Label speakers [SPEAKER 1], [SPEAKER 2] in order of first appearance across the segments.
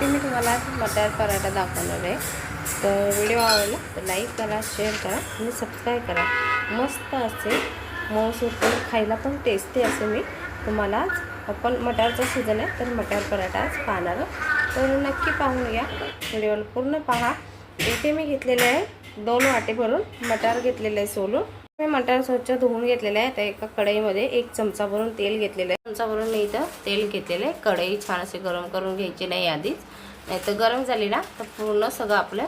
[SPEAKER 1] ते मी तुम्हाला आज मटार पराठा दाखवणार आहे. तर व्हिडिओ आवडला तर लाईक करा शेअर करा आणि सबस्क्राईब करा. मस्त असे मऊ खायला पण टेस्टी असे मी तुम्हाला आज आपण मटारचा सीझन आहे तर मटार पराठा आज पाहणार तर नक्की पाहून घ्या व्हिडिओला पूर्ण पहा. इथे मी घेतलेले आहे दोन वाटे भरून मटार घेतलेले आहे सोलून. मी मटार स्वच्छ धुवून घेतलेलं आहे. त्या एका कढईमध्ये एक चमचा भरून तेल घेतलेलं आहे. चमचा भरून मी इथं तेल घेतलेलं आहे. कढई छान असे गरम करून घ्यायची नाही आधीच. नाही तर गरम झाली ना तर पूर्ण सगळं आपलं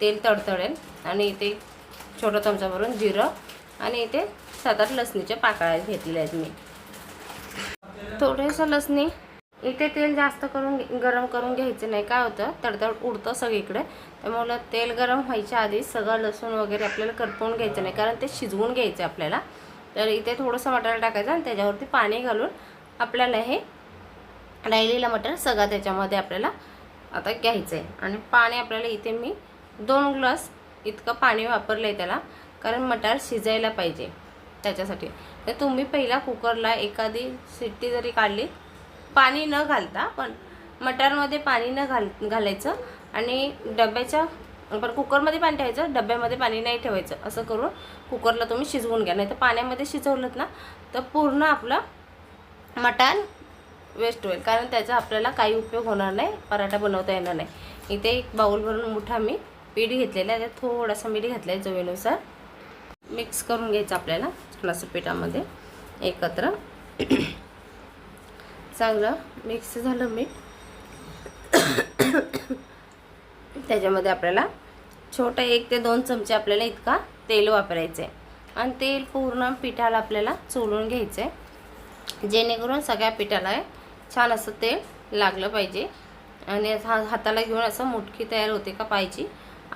[SPEAKER 1] तेल तडतडेल. आणि इथे छोटा चमचा भरून जिरं आणि इथे सात आठ लसणीच्या पाकळ्या घेतलेल्या आहेत मी. थोडंसं लसणी इथे तेल जास्त करून घे- गरम करून घ्यायचं नाही. काय होतं? तडतड उडतं सगळीकडे. त्यामुळं तेल गरम व्हायच्या आधी सगळं लसूण वगैरे आपल्याला करपवून घ्यायचं नाही. कारण ते शिजवून घ्यायचं आहे आपल्याला. तर इथे थोडंसं मटार टाकायचं आणि त्याच्यावरती पाणी घालून आपल्याला हे राहिलेलं मटर सगळं त्याच्यामध्ये आपल्याला आता घ्यायचं आहे. आणि पाणी आपल्याला इथे मी दोन ग्लास इतकं पाणी वापरलं आहे त्याला. कारण मटार शिजायला पाहिजे त्याच्यासाठी. तर तुम्ही पहिला कुकरला एखादी शिट्टी जरी काढली पाणी न घालता पण मटारमध्ये पाणी न घाल घालायचं आणि डब्याच्या पण कुकरमध्ये पाणी ठेवायचं डब्यामध्ये पाणी नाही ठेवायचं. असं करून कुकरला तुम्ही शिजवून घ्या. नाही तर पाण्यामध्ये शिजवलं ना तर पूर्ण आपलं मटार वेस्ट होईल. कारण त्याचा आपल्याला काही उपयोग होणार नाही पराठा बनवता येणार नाही. इथे एक बाऊल भरून मोठा मी पीठ घेतलेला आहे. त्यात थोडासा मीठ घातला आहे चवीनुसार. मिक्स करून घ्यायचं आपल्याला छान पिठामध्ये एकत्र. चांगलं मिक्स झालं मीठ. त्याच्यामध्ये आपल्याला छोटं एक ते दोन चमचे आपल्याला इतका तेल वापरायचं आहे आणि तेल पूर्ण पिठाला आपल्याला चोळून घ्यायचं आहे जेणेकरून सगळ्या पिठाला छान असं तेल लागलं पाहिजे. आणि हा हाताला घेऊन असं मुठकी तयार होते का पाहिजे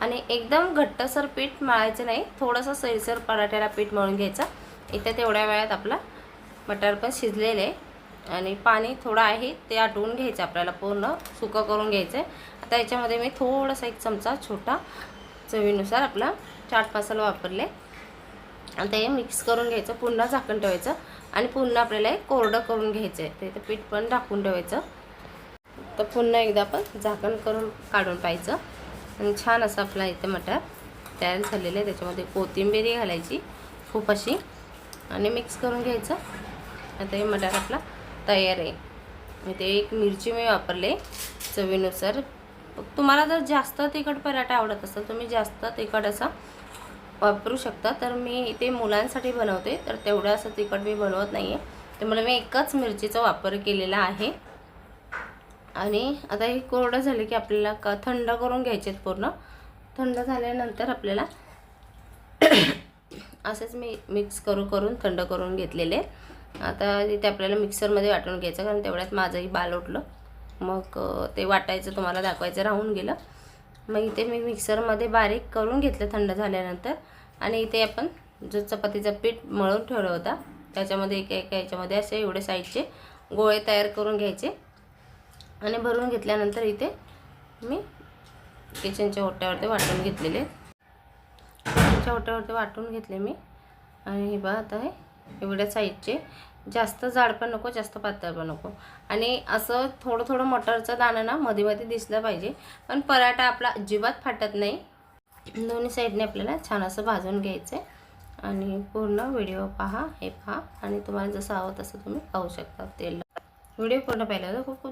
[SPEAKER 1] आणि एकदम घट्टसर पीठ मळायचं नाही. थोडंसं सैलसर पराठ्याला पीठ मळून घ्यायचं. इथे तेवढ्या वेळात आपला मटार पण शिजलेलं आहे. आणि पाणी थोडं आहे ते आटवून घ्यायचं आपल्याला पूर्ण सुकं करून घ्यायचं आहे. आता याच्यामध्ये मी थोडासा एक चमचा छोटा चवीनुसार आपला चाट मसाला वापरले. आता हे मिक्स करून घ्यायचं पुन्हा झाकण ठेवायचं आणि पुन्हा आपल्याला हे कोरडं करून घ्यायचं आहे. ते पीठ पण टाकून ठेवायचं. तर पुन्हा एकदा आपण झाकण करून काढून पाहायचं. आणि छान असं आपला इथे मटार तयार झालेलं आहे. त्याच्यामध्ये कोथिंबीर घालायची खूप अशी. आणि मिक्स करून घ्यायचं. आता हे मटार आपला तयार आहे. इथे एक मिरची मी वापरले चवीनुसार. तुम्हाला जर जास्त तिखट पराठा आवडत असेल तुम्ही जास्त तिखट असा वापरू शकता. तर मी इथे मुलांसाठी बनवते तर तेवढं असं तिखट मी बनवत नाही आहे त्यामुळे म्हणजे मी एकच मिरचीचा वापर केलेला आहे. आणि आता हे कोरडं झालं की आपल्याला का थंड करून घ्यायचे आहेत पूर्ण. थंड झाल्यानंतर आपल्याला असेच मी मिक्स करू करून थंड करून घेतलेले. आता इथे आपल्याला मिक्सरमध्ये वाटून घ्यायचं कारण तेवढ्यात माझंही बाल उठलं. मग ते वाटायचं तुम्हाला दाखवायचं राहून गेलं. मग इथे मी मिक्सरमध्ये बारीक करून घेतलं थंड झाल्यानंतर. आणि इथे आपण जो चपातीचं पीठ मळून ठेवलं होता त्याच्यामध्ये एका एका याच्यामध्ये असे एवढे साईडचे गोळे तयार करून घ्यायचे. आणि भरून घेतल्यानंतर इथे मी किचनच्या ओट्यावरती वाटून घेतलेले. किचनच्या ओट्यावरती वाटून घेतले मी. आणि हे बघा आता हे एवढ्या साईजचे. जास्त जाड पण नको जास्त पातळ पण नको. आणि असं थोडं थोडं मटरचं दाणं ना मध्ये मध्ये दिसलं पाहिजे. पण पराठा आपला अजिबात फाटत नाही. दोन्ही साईडने आपल्याला छान असं भाजून घ्यायचं आहे आणि पूर्ण व्हिडिओ पहा हे पहा. आणि तुम्हाला जसं हवं तसं तुम्ही पाहू शकता तेल. व्हिडिओ पूर्ण पाहिलं तर खूप